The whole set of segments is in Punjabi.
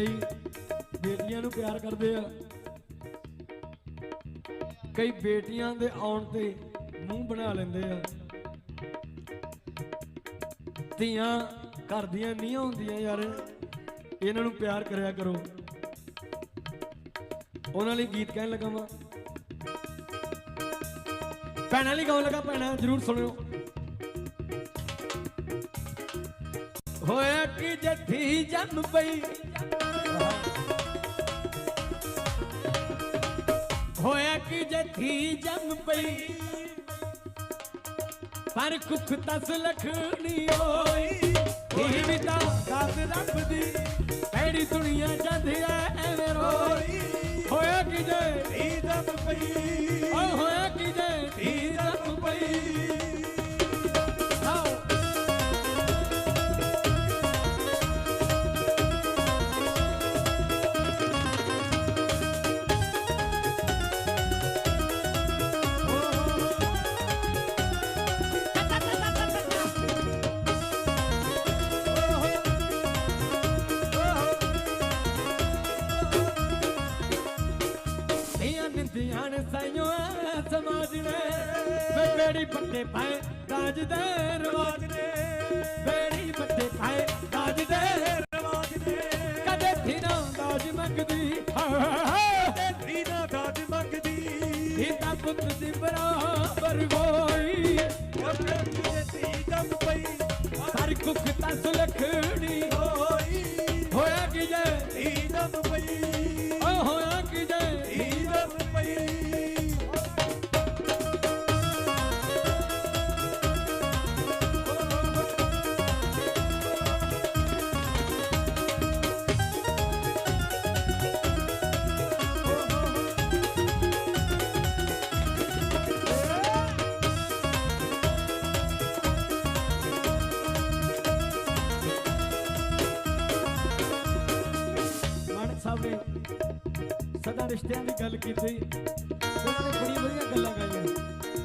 ਕਈ ਬੇਟੀਆਂ ਨੂੰ ਪਿਆਰ ਕਰਦੇ ਆ। ਕਈ ਬੇਟੀਆਂ ਦੇ ਆਉਣ ਤੇ ਮੂੰਹ ਬਣਾ ਲੈਂਦੇ ਆ। ਧੀਆਂ ਘਰ ਦੀਆਂ ਨਹੀਂ ਹੁੰਦੀਆਂ ਯਾਰ, ਇਹਨਾਂ ਨੂੰ ਪਿਆਰ ਕਰਿਆ ਕਰੋ। ਉਹਨਾਂ ਲਈ ਗੀਤ ਕਹਿਣ ਲੱਗਾ ਵਾਂ। ਭੈਣਾਂ ਲਈ ਗਾਉਣ ਲੱਗਾ ਭੈਣਾਂ, ਜਰੂਰ ਸੁਣਿਓ। ਹੋਇਆ ਕਿ ਜੱਠੀ ਜੰਮ ਪਈ? ਹੋਇਆ ਕਿ ਜੱਠੀ ਜੰਮ ਪਈ, ਪਰ ਕੁੱਖ ਤਸ ਲਖਣੀ ਓਏ ਇਹ ਵੀ ਤਾਂ ਦਾਤ ਰੱਬ ਦੀ ਐੜੀ ਦੁਨੀਆ ਜਦ ਐਵੇਂ ਰੋਈ। ਹੋਇਆ ਕਿ ਜੇ ਧੀ ਪਈ। ਧੀਆਂ ਨਿੰਦੀਆਂ ਨੇ ਸਾਈਓ ਸਮਾਜ ਨੇ। ਵੇ ਬੇੜੀ ਪੱਟੇ ਪਾਏ ਰਾਜ ਦੇ ਰਵਾਜ ਨੇ। ਬੇੜੀ ਪੱਟੇ ਪਾਏ ਰਾਜ ਦੇ ਰਵਾਜ ਨੇ। ਕਦੇ ਥੀਨਾ ਦਾਜ ਮੰਗਦੀ। ਹਾਏ ਹਾਏ ਤੇ ਧੀ ਦਾਜ ਮੰਗਦੀ। ਇਹਦਾ ਪੁੱਤ ਦੀ ਬਰਾਬਰ ਹੋਈ। ਉਹਨੇ ਦੀ ਧੀ ਦਮ ਪਈ। ਸਾਰੀ ਕੁੱਖ ਤਾਂ ਸੁਲਖਣੀ ਹੋਈ। ਹੋਇਆ ਕਿ ਜੇ? ਧੀ ਦਮ ਪਈ। ਸਦਾ ਰਿਸ਼ਤਿਆਂ ਦੀ ਗੱਲ ਕੀਤੀ। ਉਹਨਾਂ ਨੇ ਬੜੀ ਵਧੀਆ ਗੱਲਾਂ ਗਾਈਆਂ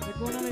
ਇੱਕ ਉਹਨਾਂ ਨੇ